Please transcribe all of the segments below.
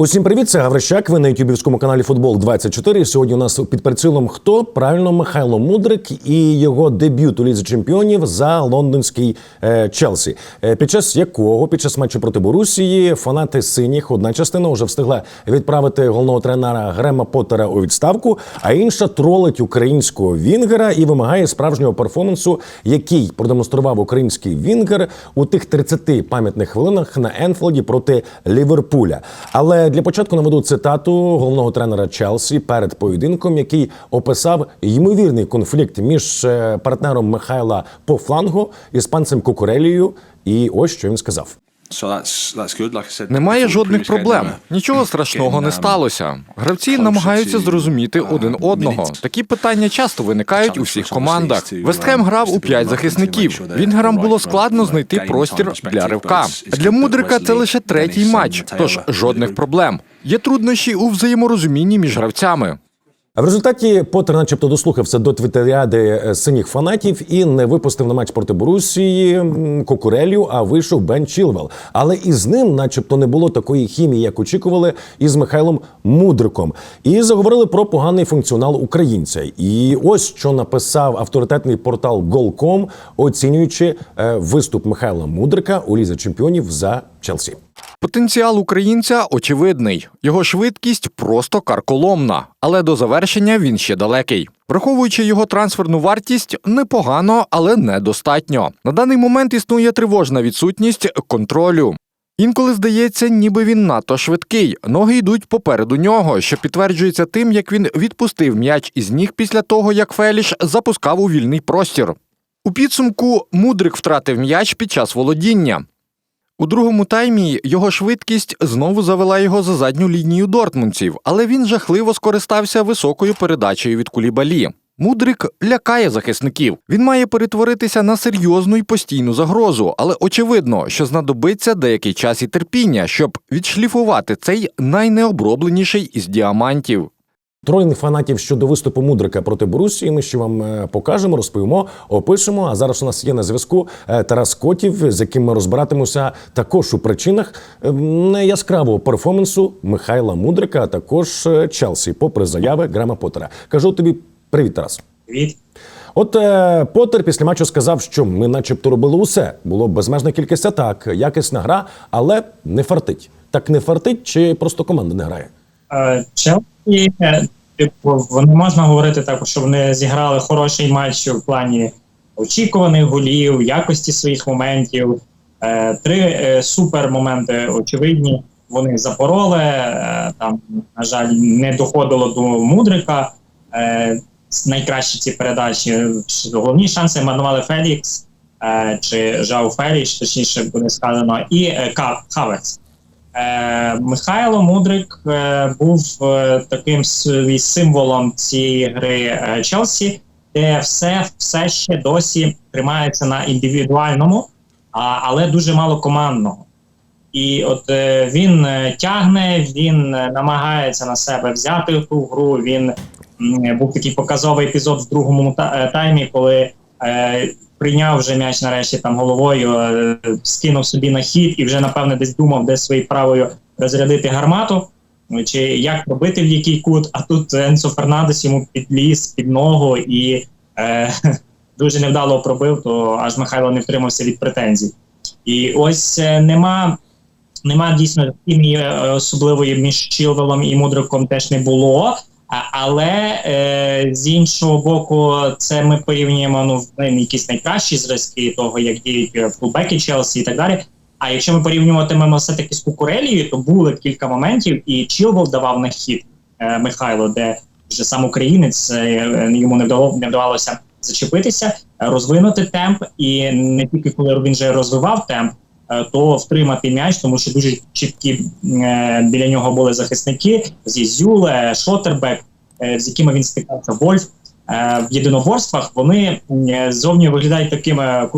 Усім привіт, це Гаврищак. Ви на ютубівському каналі Футбол 24 Сьогодні у нас під прицілом хто? Правильно, Михайло Мудрик і його дебют у лізі чемпіонів за лондонський е, Челсі, е, під час якого під час матчу проти Борусії фанати синіх одна частина вже встигла відправити головного тренера Грема Поттера у відставку, а інша тролить українського вінгера і вимагає справжнього перформансу, який продемонстрував український вінгер у тих 30 пам'ятних хвилинах на Енфілді проти Ліверпуля. Але для початку наведу цитату головного тренера Челсі перед поєдинком, який описав ймовірний конфлікт між е, партнером Михайла по флангу іспанцем Кукурелією. І ось що він сказав. So that's, that's good. Like I said, Немає жодних проблем. uh, Нічого страшного не сталося. Гравці намагаються зрозуміти uh, один одного. Такі питання часто виникають у всіх командах. Вестхем um, грав у п'ять захисників. Вінгерам було складно знайти простір для ривка. Для Мудрика це лише третій матч, тож жодних проблем. Є труднощі у взаєморозумінні між гравцями. В результаті Поттер начебто дослухався до твітеріади е, синіх фанатів і не випустив на матч проти Борусії Кокурелю, а вийшов Бен Чілвел. Але із ним, начебто, не було такої хімії, як очікували, із Михайлом Мудриком. І заговорили про поганий функціонал українця. І ось що написав авторитетний портал Голком, оцінюючи е, виступ Михайла Мудрика у лізі чемпіонів за Челсі. Потенціал українця очевидний. Його швидкість просто карколомна, але до завершення він ще далекий. Враховуючи його трансферну вартість, непогано, але недостатньо. На даний момент існує тривожна відсутність контролю. Інколи здається, ніби він надто швидкий. Ноги йдуть попереду нього, що підтверджується тим, як він відпустив м'яч із ніг після того, як Феліш запускав у вільний простір. У підсумку Мудрик втратив м'яч під час володіння. У другому таймі його швидкість знову завела його за задню лінію дортмундців, але він жахливо скористався високою передачею від Кулібалі. Мудрик лякає захисників. Він має перетворитися на серйозну і постійну загрозу, але очевидно, що знадобиться деякий час і терпіння, щоб відшліфувати цей найнеобробленіший із діамантів. Тролінг фанатів щодо виступу Мудрика проти Борусії. Ми ще вам е, покажемо, розповімо, опишемо. А зараз у нас є на зв'язку е, Тарас Котів, з яким ми розбиратимося також у причинах е, неяскравого перформансу Михайла Мудрика, а також Челсі, попри заяви Грема Поттера. Кажу тобі привіт, Тарас. Привіт. От е, Поттер після матчу сказав, що ми, начебто, робили усе. Було безмежна кількість атак, якісна гра, але не фартить. Так не фартить, чи просто команда не грає? Челсі, е, типу, не можна говорити так, що вони зіграли хороший матч в плані очікуваних голів, якості своїх моментів. Е, Три е, супер моменти очевидні. Вони запороли. е, Там, на жаль, не доходило до мудрика. Найкращі ці передачі. Головні шанси марнували Фелікс чи Жау Феліш, точніше буде сказано, і. Е, Михайло Мудрик е, був е, таким символом цієї гри е, Челсі, де все, все ще досі тримається на індивідуальному, але дуже мало командного. І от е, він е, тягне, він е, намагається на себе взяти ту гру. Він був такий показовий епізод в другому та- е, таймі, коли е, прийняв вже м'яч нарешті там головою, е, скинув собі на хід і вже напевне десь думав, де своєю правою розрядити гармату. Чи як пробити в який кут, а тут Енсо Фернандес йому підліз під ногу і е, дуже невдало пробив, то аж Михайло не втримався від претензій. І ось е, нема, нема дійсно хімії е, особливої між Чілвелом і Мудриком теж не було. Але е, з іншого боку, це ми порівнюємо ну в якісь найкращі зразки того, як діють е, фулбеки Челсі і так далі. А якщо ми порівнюватимемо все таки з Кукурелією, то були кілька моментів, і Чілвел давав на хід е, Михайло, де вже сам українець е, йому не вдало не вдавалося зачепитися, е, розвинути темп, і не тільки коли він вже розвивав темп, е, то втримати м'яч, тому що дуже чіткі е, біля нього були захисники зі Зюле, Шотербек, е, з якими він стикався Вольф. Е, В єдиноборствах вони е, зовні виглядають такими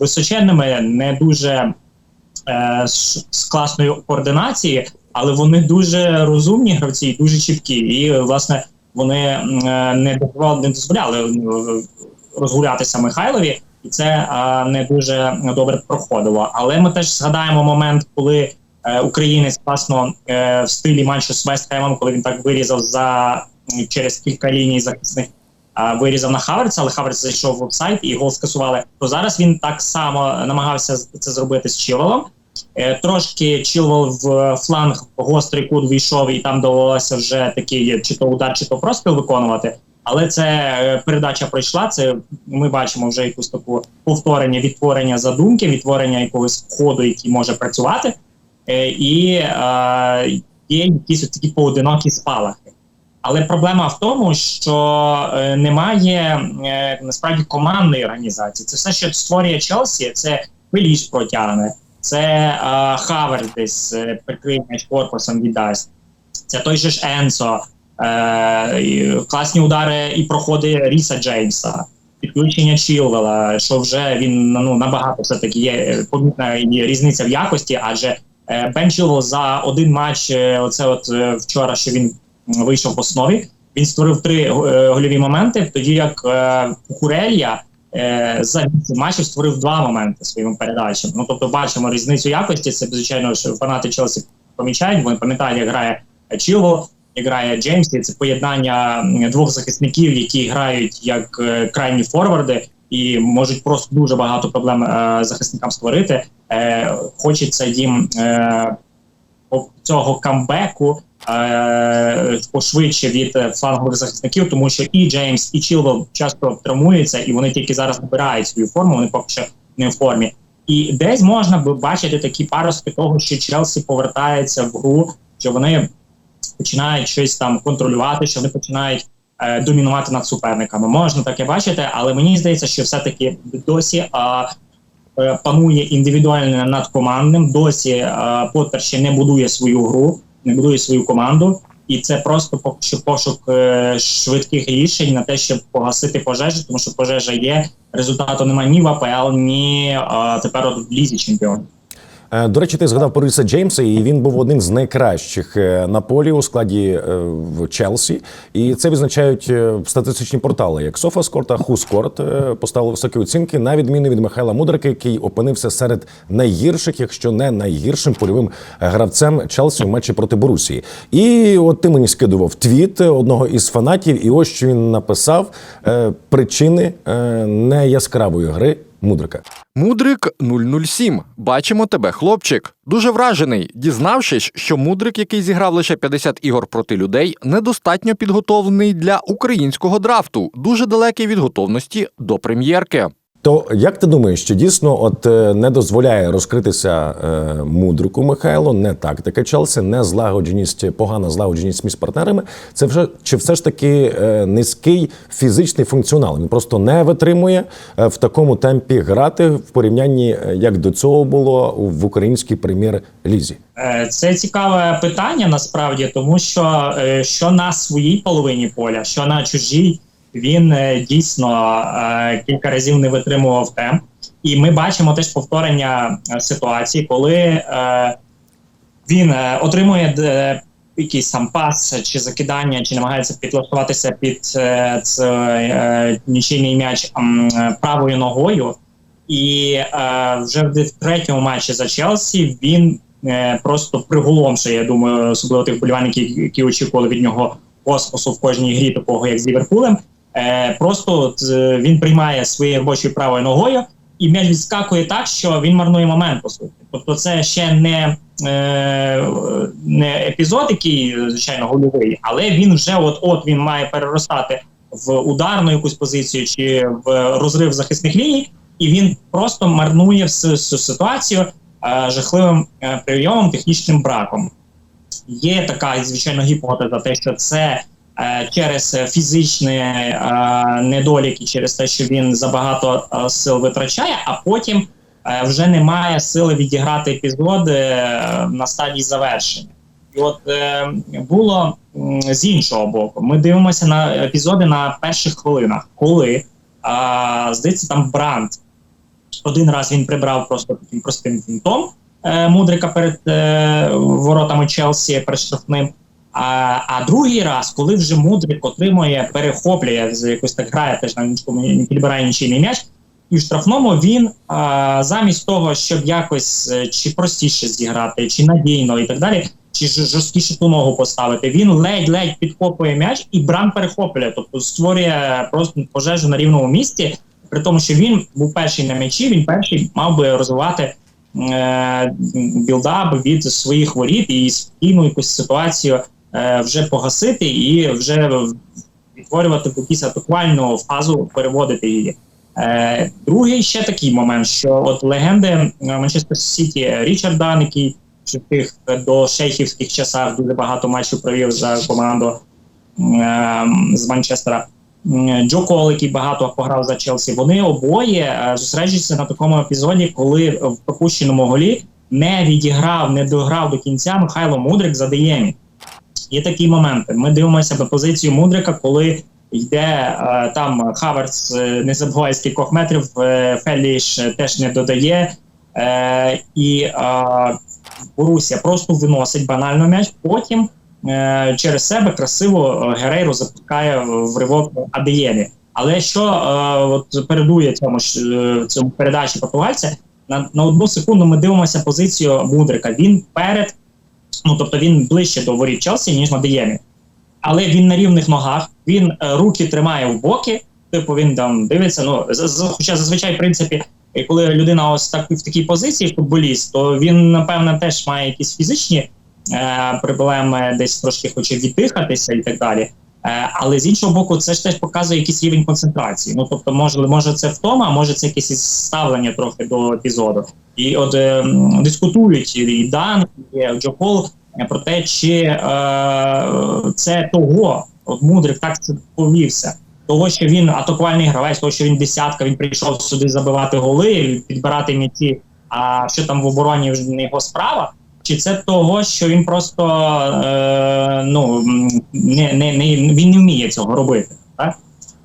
височенними, не дуже е, з класною координацією, але вони дуже розумні гравці, і дуже чіткі. І власне вони е, не дозволяли, е, розгулятися Михайлові, і це не дуже добре проходило. Але ми теж згадаємо момент, коли е, українець класно е, в стилі матчу з Вест Хемом, коли він так вирізав за через кілька ліній захисних. Вирізав на Хаверца, але Хаверц зайшов в офсайд і гол скасували. То зараз він так само намагався це зробити з Чілвелом. Трошки Чілвел в фланг гострий кут війшов, і там довелося вже такий чи то удар, чи то простріл виконувати. Але це е, передача пройшла. Це ми бачимо вже якусь таку повторення, відтворення задумки, відтворення якогось ходу, який може працювати, Е, і е, є якісь такі поодинокі спалахи. Але проблема в тому, що е, немає е, насправді командної організації. Це все, що створює Челсі, це Беліш протягне, це е, Хавер десь прикриє корпусом віддасть. Це той же ж Енсо, е, класні удари і проходи Ріса Джеймса, підключення Чілвела, що вже він ну набагато все таки є помітна різниця в якості, адже е, Бен Чілвел за один матч, е, оце от е, вчора, що він вийшов в основі. Він створив три е, гольові моменти, тоді як е, Кукурелья е, за вісім матчів створив два моменти своїм передачам. Ну тобто бачимо різницю якості. Це звичайно що фанати Челсі помічають. Вони пам'ятають, як грає Чілво, як грає Джеймс. І це поєднання двох захисників, які грають як е, крайні форварди. І можуть просто дуже багато проблем е, захисникам створити. Е, хочеться їм е, цього камбеку е, пошвидше від флангових захисників, тому що і Джеймс, і Чілвел часто травмуються, і вони тільки зараз набирають свою форму. Вони поки що не в формі. І десь можна би бачити такі паростки того, що Челсі повертається в гру, що вони починають щось там контролювати, що вони починають е, домінувати над суперниками. Можна таке бачити, але мені здається, що все-таки досі а, е, панує індивідуальне над командним. Досі е, Поттер ще не будує свою гру, не будує свою команду. І це просто що пошук е, швидких рішень на те, щоб погасити пожежі, тому що пожежа є. Результату немає ні в АПЛ, ні е, тепер от в лізі чемпіонів. Е, До речі, ти згадав про Ріса Джеймса, і він був одним з найкращих е, на полі у складі е, в Челсі. І це відзначають е, статистичні портали, як SofaScore та WhoScored поставили високі оцінки, на відміну від Михайла Мудрика, який опинився серед найгірших, якщо не найгіршим польовим гравцем Челсі у матчі проти Борусії. І от ти мені скидував твіт одного із фанатів, і ось що він написав причини неяскравої гри Мудрика. Мудрик 007. Бачимо тебе, хлопчик. Дуже вражений, дізнавшись, що мудрик, який зіграв лише 50 ігор проти людей, недостатньо підготовлений для українського драфту, дуже далекий від готовності до прем'єрки. То як ти думаєш, чи дійсно от е, не дозволяє розкритися е, мудрику Михайло, не тактика Челсі, не злагодженість, погана злагодженість між партнерами? Це вже чи все ж таки е, низький фізичний функціонал? Він просто не витримує е, в такому темпі грати в порівнянні, е, як до цього було в українській прем'єр-лізі. Це цікаве питання насправді, тому що що на своїй половині поля, що на чужій, він е, дійсно е, кілька разів не витримував темп. І ми бачимо теж повторення е, ситуації, коли він отримує якийсь там пас чи закидання, чи намагається підлаштуватися під е, нічийний м'яч правою ногою. І вже в третьому матчі за Челсі він просто приголомшує, я думаю, особливо тих болівальників, які очікували від нього космосу в кожній грі, такого як з Ліверпулем. Е, просто е, він приймає своєю робочою правою ногою, і м'яч відскакує так, що він марнує момент по суті. Тобто, це ще не, е, не епізод, який звичайно гольовий, але він вже от от він має переростати в ударну якусь позицію чи в розрив захисних ліній, і він просто марнує всю, всю ситуацію е, жахливим е, прийомом, технічним браком. Є така звичайно гіпотеза, те, що це через фізичні е, недоліки, через те, що він забагато е, сил витрачає, а потім е, вже немає сили відіграти епізод е, на стадії завершення. І от е, було з іншого боку, ми дивимося на епізоди на перших хвилинах, коли здається, там Бранд. Один раз він прибрав просто таким простим фінтом е, Мудрика перед е, воротами Челсі перед штрафним. А, а другий раз, коли вже Мудрик отримує, перехоплює якось так грає, теж на не підбирає нічийний м'яч, І в штрафному він а, замість того, щоб якось е, чи простіше зіграти, чи надійно і так далі, чи жорсткіше ту ногу поставити, він ледь-ледь підкопує м'яч і бран перехоплює, тобто створює просто пожежу на рівному місці, при тому, що він був перший на м'ячі, він перший мав би розвивати е, білдап від своїх воріт і спокійну якусь ситуацію вже погасити і вже відтворювати якусь атакувальну фазу, переводити її. Е, другий ще такий момент, що от легенди е, Манчестер Сіті Річард Дан, який в тих е, до шейхівських часах дуже багато матчів провів за команду е, з Манчестера. Джо Кол, який багато пограв за Челсі, вони обоє е, зосереджуються на такому епізоді, коли в пропущеному голі не відіграв, не дограв до кінця Михайло Мудрик за Деємі. Є такі моменти. Ми дивимося на позицію Мудрика, коли йде е, там Хаверц, е, не забуває з кількох метрів, е, Феліш теж не додає. Е, і е, Боруся просто виносить банально м'яч. Потім е, через себе красиво е, Герейро запускає в ривок Адеємі. Але що е, от передує цьому е, цьому передачі португальця, на, на одну секунду ми дивимося позицію Мудрика. Він перед, ну тобто він ближче до воріт Челсі, ніж на Деємі. Але він на рівних ногах, він е, руки тримає в боки, типу він там дивиться. Ну за, з- хоча зазвичай, в принципі, коли людина ось так в такій позиції, футболіст, то він напевно теж має якісь фізичні е, проблеми, десь трошки хоче віддихатися і так далі. Е, але з іншого боку, це ж теж показує якийсь рівень концентрації. Ну тобто, може, може це втома, може це якесь ставлення трохи до епізоду. І от е, дискутують і Дан, і Джо Пол е, про те, чи е, це того, от Мудрик так повівся. Того, що він атакувальний гравець, того, що він десятка, він прийшов сюди забивати голи, підбирати м'ячі, а що там в обороні вже не його справа. Чи це того, що він просто е, ну не, не, не він не вміє цього робити, так?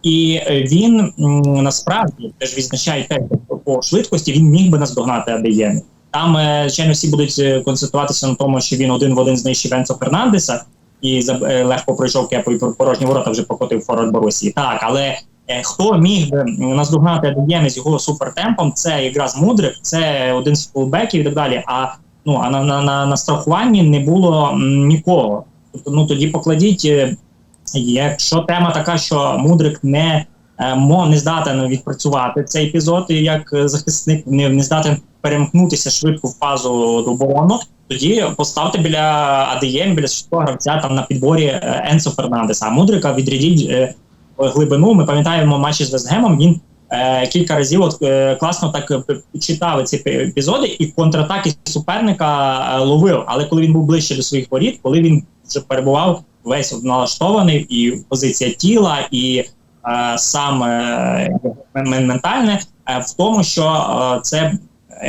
І він насправді теж відзначає те, що по швидкості він міг би наздогнати Адеємі. Там, е, звичайно, всі будуть е, концентруватися на тому, що він один в один знищив Енцо Фернандеса і е, легко пройшов кепу і пор- порожні ворота вже покотив форвард Борусії. Так, але хто міг би наздогнати Адеємі з його супертемпом, це якраз Мудрик, це один з фулбеків і так далі. А ну а на, на, на, на страхуванні не було нікого. Тобто, ну тоді покладіть, е, якщо тема така, що Мудрик не е, мо не здатен відпрацювати цей епізод, як е, захисник не, не здатен перемкнутися швидко в фазу до оборону, тоді поставте біля АДЄМ, біля швидкого гравця там на підборі Енсо Фернандеса. А Мудрика відрядіть глибину. Ми пам'ятаємо матчі з Вестгемом. Він е, кілька разів от, е, класно так е, читав ці епізоди і контратаки суперника ловив. Але коли він був ближче до своїх воріт, коли він вже перебував весь налаштований, і позиція тіла, і е, сам е, ментальне е, в тому, що е, це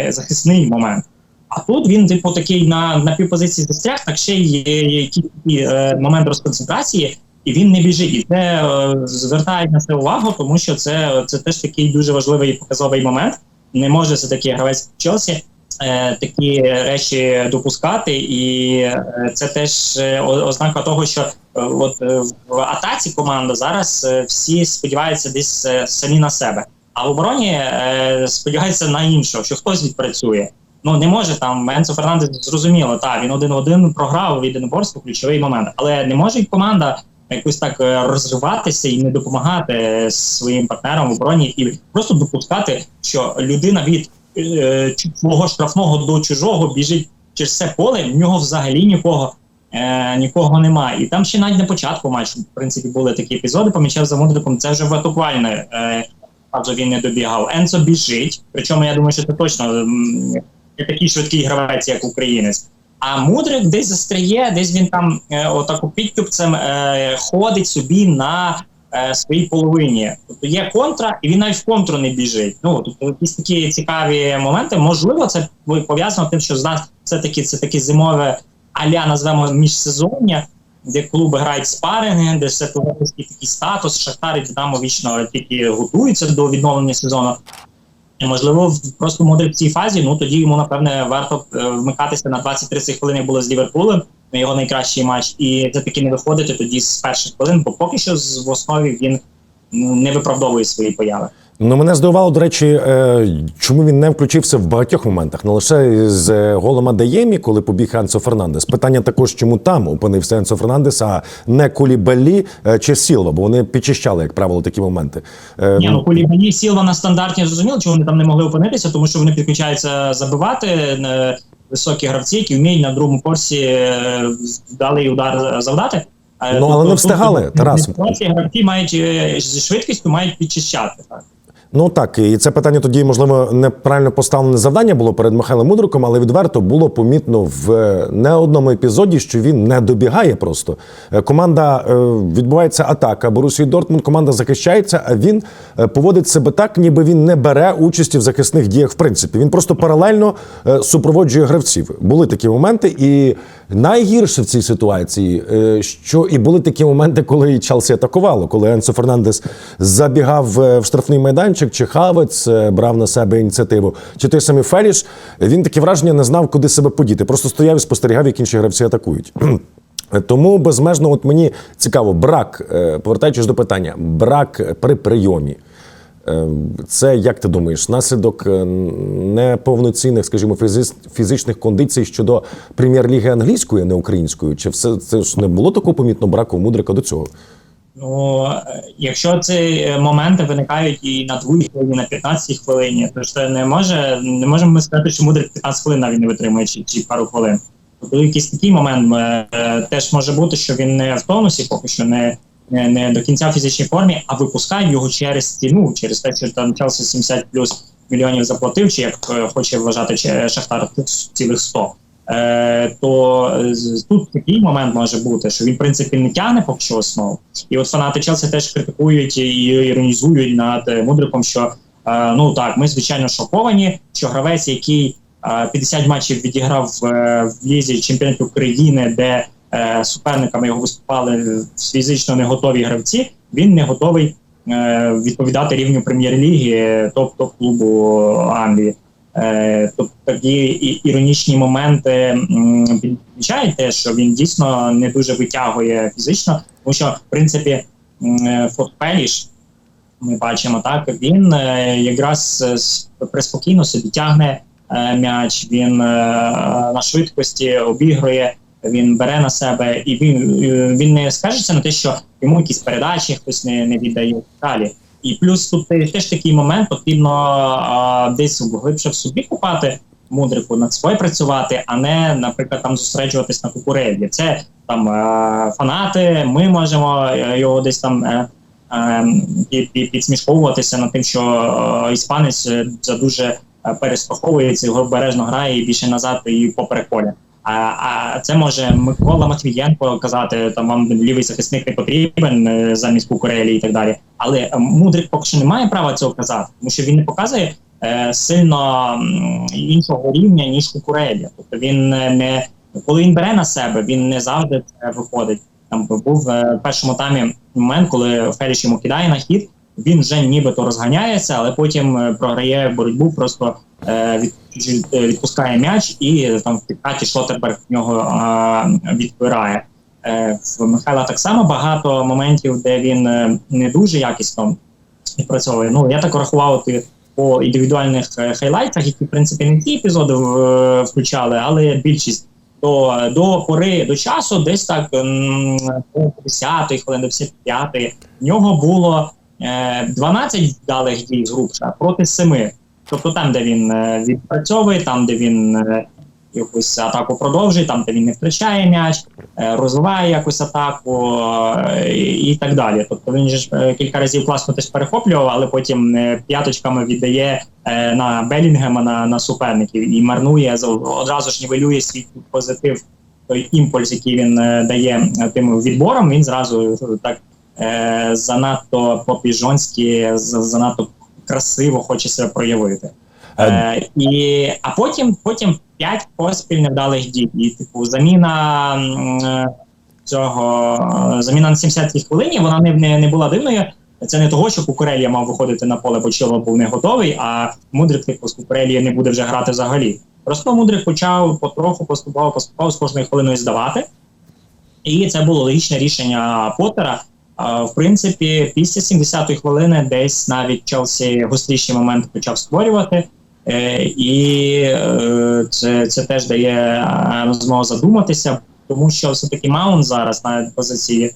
захисний момент. А тут він, типу, такий на, на півпозиції застряг, так ще є якийсь момент розконцентрації, і він не біжить. І це е, звертає на це увагу, тому що це, це теж такий дуже важливий показовий момент. Не може це такий гравець Челсі е, такі речі допускати, і е, це теж е, ознака того, що от в атаці команда зараз всі сподіваються десь самі на себе. А в обороні е, сподіваються на іншого, що хтось відпрацює. Ну не може там Енцо Фернандес зрозуміло, так він один-один програв від Іноборську ключовий момент, але не може й команда якось так е, розриватися і не допомагати своїм партнерам в обороні, і просто допускати, що людина від е, свого штрафного до чужого біжить через все поле, в нього взагалі нікого. Е, нікого немає. І там ще навіть на початку матчу, в принципі, були такі епізоди, помічав за Мудриком, це вже в атакувальне е, фазу він не добігав. Енцо біжить, причому я думаю, що це точно не такий швидкий гравець, як українець. А Мудрик десь застряє, десь він там е, отаку підкупцем е, ходить собі на е, своїй половині. Тобто є контра, і він навіть в контру не біжить. Ну тобто якісь такі цікаві моменти. Можливо, це пов'язано тим, що з нас все таки це таке зимове аля назвемо міжсезоння, де клуби грають спаринги, де все такий статус. Шахтар і Динамо вічно тільки готуються до відновлення сезону. Можливо, просто модрик в цій фазі, ну тоді йому напевне варто е, вмикатися на 20-30 хвилин, як було з Ліверпулем, на його найкращий матч, і це таки не виходити тоді з перших хвилин, бо поки що в основі він ну, не виправдовує свої появи. Ну, мене здивувало, до речі, е, чому він не включився в багатьох моментах, не лише з е, голом Адаємі, коли побіг Енсо Фернандес. Питання також, чому там опинився Енсо Фернандес, а не Кулібалі е, чи Сілва, бо вони підчищали, як правило, такі моменти. Ні, ну Кулібані Сілва на стандартні зрозуміло, чому вони там не могли опинитися, тому що вони підключаються забивати високі гравці, які вміють на другому корсі е, вдалий удар завдати. Ну, але не встигали, Тарас. Ці гравці мають зі швидкістю мають підчищати. Так. Ну так, і це питання тоді, можливо, неправильно поставлене завдання було перед Михайлом Мудриком, але відверто було помітно в е, не одному епізоді, що він не добігає просто. Е, Команда е, відбувається атака. Борусії Дортмунд, команда захищається, а він поводить себе так, ніби він не бере участі в захисних діях. В принципі, він просто паралельно супроводжує гравців. Були такі моменти, і найгірше в цій ситуації, е, що і були такі моменти, коли Челсі атакувало, коли Енсо Фернандес забігав е, в штрафний майданчик, чи Хавець е, брав на себе ініціативу, чи той самий Феліш. Він таке враження не знав, куди себе подіти. Просто стояв і спостерігав, як інші гравці атакують. Тому безмежно, от мені цікаво, брак, повертаючись до питання, брак при прийомі. Е, Це як ти думаєш, наслідок е, неповноцінних, скажімо, фізичних кондицій щодо прем'єр-ліги англійської, а не української? Чи все це ж не було такого помітного браку мудрика до цього? Ну, якщо ці е, моменти виникають і на другій хвилині, на 15 хвилині, то ж це не може не можемо ми сказати, що мудрик 15 хвилин навіть не витримує чи, чи пару хвилин. Тобто якийсь такий момент е, теж може бути, що він не в тонусі, поки що не, не, до кінця фізичній формі, а випускають його через стіну, через те, що там Челсі 70 плюс мільйонів заплатив, чи як е, хоче вважати Шахтар цілих 100. Е, то е, тут такий момент може бути, що він в принципі не тягне поки що основу. І от фанати Челсі теж критикують і іронізують над мудриком, що ну так, ми звичайно шоковані, що гравець, який е, 50 матчів відіграв в, лізі чемпіонатів України, де е, суперниками його виступали фізично не готові гравці, він не готовий е, відповідати рівню прем'єр-ліги топ-топ клубу Англії. Е, тобто такі іронічні моменти те, що він дійсно не дуже витягує фізично, тому що в принципі е, Форт ми бачимо так, він е, якраз е, приспокійно собі тягне е, м'яч, він е, на швидкості обігрує, він бере на себе, і він, е, він не скажеться на те, що йому якісь передачі хтось не, не віддає далі. І плюс тут теж такий момент потрібно а, десь глибше в собі купати мудрику, над собою працювати, а не, наприклад, там зосереджуватись на кукуреві. Це там е, фанати. Ми можемо е, його десь там пі- підсмішковуватися над тим, що іспанець за дуже перестраховується, його обережно грає і більше назад і поперек поля. А, а це може Микола Матвієнко казати, там вам лівий захисник не потрібен е, замість Кукурелі і так далі. Але е, мудрик поки що не має права цього казати, тому що він не показує е, сильно іншого рівня ніж Кукурелі. Тобто він не, не коли він бере на себе, він не завжди виходить. Там був е, в першому таймі момент, коли Феліш йому кидає на хід. Він вже нібито розганяється, але потім е, програє боротьбу, просто е, від, е, відпускає м'яч, і там в підкаті Шлотерберг в нього відбирає. В Михайла так само багато моментів, де він не дуже якісно відпрацьовує. Ну я так рахував ти по індивідуальних хайлайтах, які в принципі не ті епізоди включали, але більшість до, до пори до часу, десь так м, до 10-ї хвилини, до 55-ї, в нього було 12 вдалих дій грубша проти 7. Тобто там, де він е, відпрацьовує, там, де він е, якусь атаку продовжує, там, де він не втрачає м'яч, е, розвиває якусь атаку е, і, так далі. Тобто він ж е, кілька разів класно теж перехоплював, але потім е, п'яточками віддає е, на Белінгема на, на суперників і марнує одразу ж нівелює свій позитив. Той імпульс, який він е, дає е, тим відбором, він зразу е, так е, занадто попіжонськи, занадто красиво хоче себе проявити. Е, і, а потім, потім п'ять поспіль невдалих дій. І, типу, заміна е, цього е, заміна на 70-й хвилині вона не, не, не була дивною. Це не того, що Кукурелія мав виходити на поле, бо Чило був не готовий, а Мудрик типу з Кукурелії не буде вже грати взагалі. Просто Мудрик почав потроху поступово, поступово з кожною хвилиною здавати. І це було логічне рішення Поттера. В принципі, після 70-ї хвилини десь навіть Челсі гостріші моменти почав створювати. Е, і е, це, це теж дає змогу задуматися, тому що все-таки Маунт зараз на позиції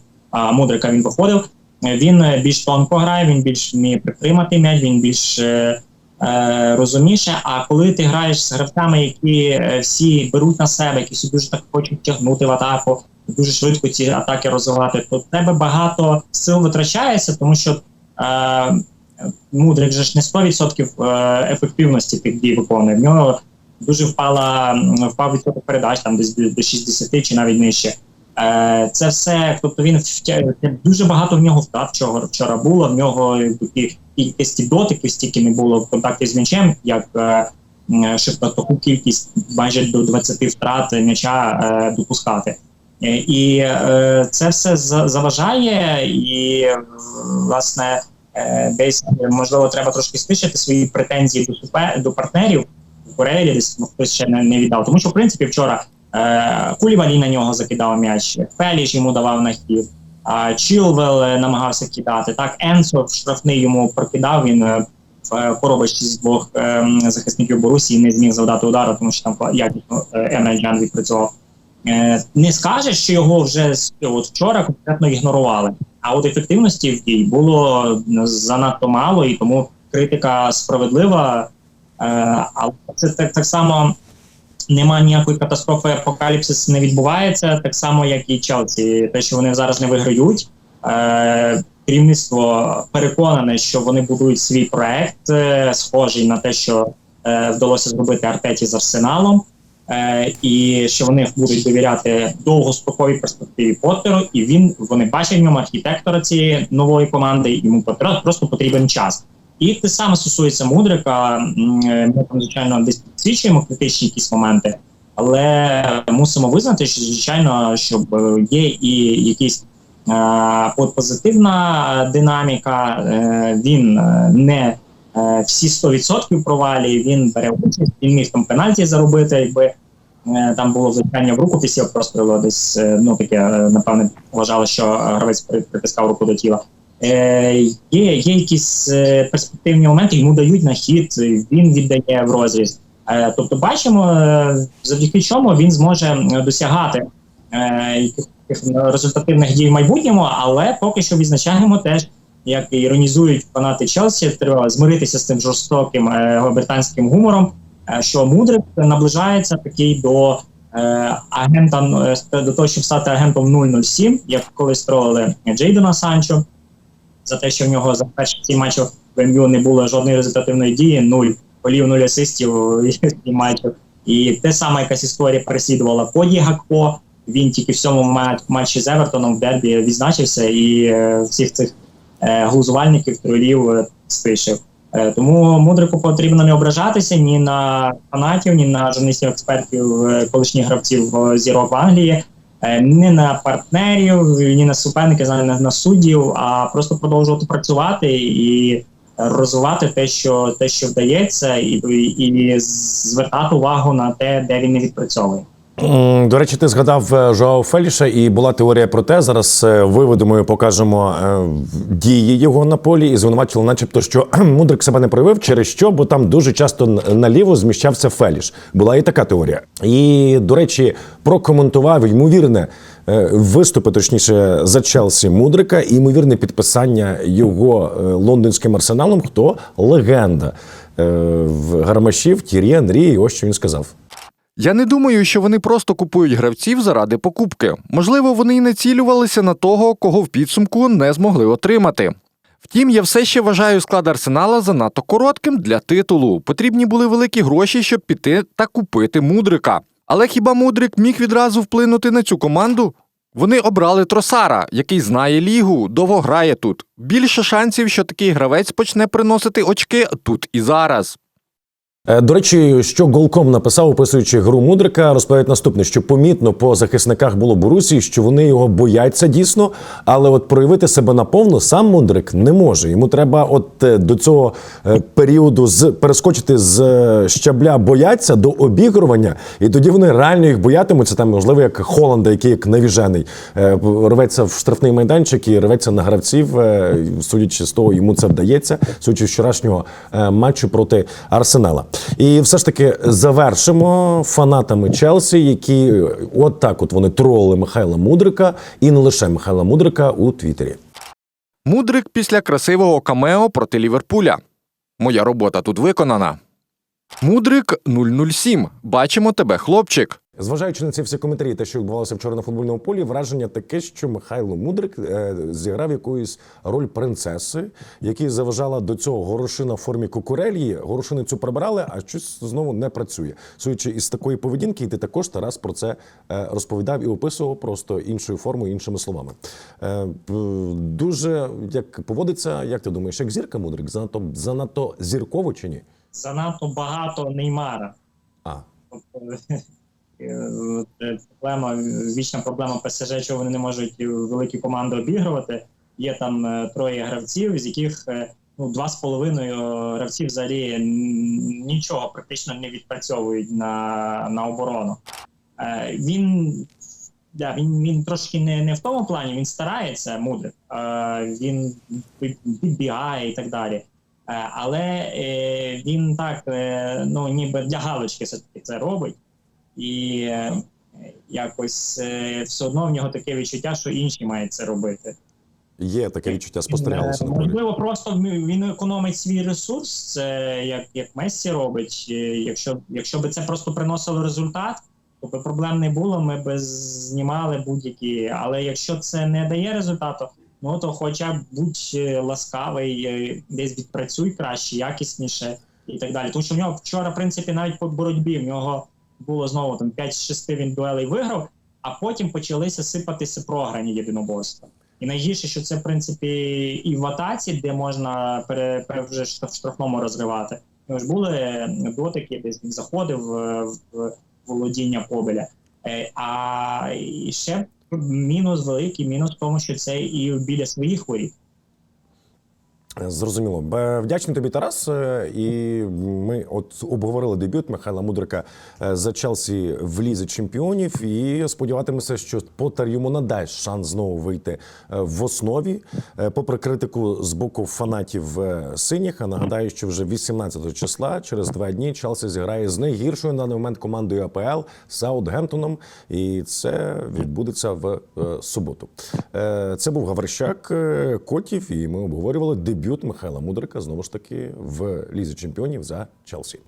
Мудрика він виходив. Е, Він більш тонко грає, він більш вміє притримати м'яч, він більш е, розумніше. А коли ти граєш з гравцями, які всі беруть на себе, які всі дуже так хочуть тягнути в атаку, дуже швидко ці атаки розвивати, то тебе багато сил витрачається, тому що е, Мудрик же ж не 100% е, ефективності тих дій виконує. В нього дуже впала впав відсоток передач, там десь до до 60 чи навіть нижче. Е, Це все, тобто він дуже багато в нього втрат вчора, вчора було. В нього кількості дотиків стільки не було в контакті з м'ячем, як е, щоб таку кількість майже до 20 втрат м'яча е, допускати. Е, І е, це все заважає, і е, власне е, десь можливо треба трошки стишити свої претензії до супер до партнерів в Кореї, десь ну, хтось ще не, не віддав. Тому що в принципі вчора е, Кулівалі на нього закидав м'яч, Феліш йому давав на хід, а Чілвел е, намагався кидати. Так, Енсо штрафний йому прокидав. Він е, в е, коробочці з двох е, захисників Борусії не зміг завдати удару, тому що там якісно е, Емель Джан відпрацював. Е, не скажеш, що його вже от вчора конкретно ігнорували. А от ефективності в дій було занадто мало, і тому критика справедлива. Е, але це так, так само немає ніякої катастрофи, апокаліпсис не відбувається, так само, як і Челсі. Те, що вони зараз не виграють. Е, керівництво переконане, що вони будують свій проект, е, схожий на те, що е, вдалося зробити Артеті з Арсеналом. Е, і що вони будуть довіряти довгостроковій перспективі Поттеру, і він вони бачать в ньому архітектора цієї нової команди. Йому просто потрібен час. І те саме стосується мудрика. Е, Ми там звичайно десь підсвічуємо критичні якісь моменти, але мусимо визнати, що звичайно, щоб е, є і якісь от позитивна динаміка. Він не всі 100% провалює, він бере участь, він міг там пенальті заробити, якби е, там було влучання в руку після прострілу, десь е, ну таке, е, напевне, вважали, що гравець притискав руку до тіла. Е, є, є якісь е, перспективні моменти, йому дають на хід, він віддає в розріз. Е, тобто, бачимо, е, завдяки чому він зможе е, досягати е, результативних дій в майбутньому, але поки що відзначаємо теж, як іронізують фанати Челсі, треба змиритися з тим жорстоким е, британським гумором, е, що мудрик наближається такий до е, агента е, до того, щоб стати агентом 007, як колись строїли Джейдена Санчо, за те, що в нього за перші сім матчів в МЮ не було жодної результативної дії, нуль голів, нуль асистів і матчів. І те саме якась історія переслідувала Коді Гакпо. Він тільки в цьому ма- матчі з Евертоном в Дербі відзначився і е, всіх цих глузувальників, тролів е. Е, тому мудрику потрібно не ображатися ні на фанатів, ні на журналістів, експертів, е, колишніх гравців е, зірок в Англії, е, ні на партнерів, ні на суперників, ні на суддів, а просто продовжувати працювати і розвивати те, що те, що вдається, і, і звертати увагу на те, де він не відпрацьовує. До речі, ти згадав е, Жоао Феліша, і була теорія про те. Зараз е, виведемо і покажемо е, дії його на полі і звинувачили, начебто, що мудрик себе не проявив, через що, бо там дуже часто наліво зміщався Феліш. Була і така теорія. І, до речі, прокоментував ймовірне виступи, точніше, за Челсі Мудрика, і ймовірне підписання його лондонським арсеналом. Хто легенда в гармашів Тір'є Андрій. І ось що він сказав. Я не думаю, що вони просто купують гравців заради покупки. Можливо, вони й не цілювалися на того, кого в підсумку не змогли отримати. Втім, я все ще вважаю склад арсенала занадто коротким для титулу. Потрібні були великі гроші, щоб піти та купити мудрика. Але хіба мудрик міг відразу вплинути на цю команду? Вони обрали Тросара, який знає лігу, довго грає тут. Більше шансів, що такий гравець почне приносити очки тут і зараз. Е, До речі, що Голком написав, описуючи гру Мудрика, розповідає наступне: що помітно по захисниках було Борусії, що вони його бояться дійсно, але от проявити себе наповну сам Мудрик не може. Йому треба, от е, до цього е, періоду з перескочити з щабля бояться до обігрування, і тоді вони реально їх боятимуться. Там можливо як Холланда, який як навіжений рветься в штрафний майданчик і рветься на гравців. Судячи з того, йому це вдається, судячи вчорашнього матчу проти Арсенала. І все ж таки завершимо фанатами Челсі, які от так от вони тролили Михайла Мудрика і не лише Михайла Мудрика у Твіттері. Мудрик після красивого камео проти Ліверпуля. Моя робота тут виконана. Мудрик 007. Бачимо тебе, хлопчик. Зважаючи на ці всі коментарі, те, що відбувалося вчора на футбольному полі, враження таке, що Михайло Мудрик е, зіграв якусь роль принцеси, який заважала до цього горошина в формі кукурельї. Горошини цю прибирали, а щось знову не працює. Судячи із такої поведінки, і ти також Тарас про це е, розповідав і описував просто іншою формою, іншими словами. Е, дуже як поводиться, як ти думаєш, як зірка Мудрик? Занадто занадто зірково чи ні? Занадто багато Неймара. А Тобто, це проблема, вічна проблема ПСЖ, що вони не можуть великі команди обігрувати. Є там е, троє гравців, з яких е, ну, два з половиною гравців взагалі нічого практично не відпрацьовують на, на оборону. Е, Він, да, він, він трошки не, не в тому плані, він старається мудрик. Е, Він підбігає і так далі. Е, Але е, він так, е, ну ніби для галочки це робить. І е, якось е, все одно в нього таке відчуття, що інші мають це робити. є таке відчуття, спостерігалося Е, полі. Можливо, просто він економить свій ресурс, це як, як Мессі робить. Якщо, якщо би це просто приносило результат, то би проблем не було, ми б знімали будь-які. Але якщо це не дає результату, ну то хоча б будь ласкавий, десь відпрацюй краще, якісніше і так далі. Тому що в нього вчора, в принципі, навіть по боротьбі в нього було знову там 5-6 він дуелей виграв, а потім почалися сипатися програні єдиноборства. І найгірше, що це в принципі і в атаці, де можна пере, пере вже в штрафному розривати. Ну ж були дотики, десь він заходив е, в володіння побеля. Е, А ще мінус великий, мінус в тому, що це і біля своїх воріт. Зрозуміло. Вдячний тобі, Тарас. Е, І ми от обговорили дебют Михайла Мудрика е, за Челсі в лізі чемпіонів. І сподіватимемося, що Поттер йому надасть шанс знову вийти е, в основі. Попри критику з боку фанатів синіх, а нагадаю, що вже 18 числа, через два дні, Челсі зіграє з найгіршою на даний момент командою АПЛ Саутгемптоном. І це відбудеться в суботу. Це був Гаврищак Котів, і ми обговорювали дебют Михайла Мудрика знову ж таки в лізі чемпіонів за Челсі.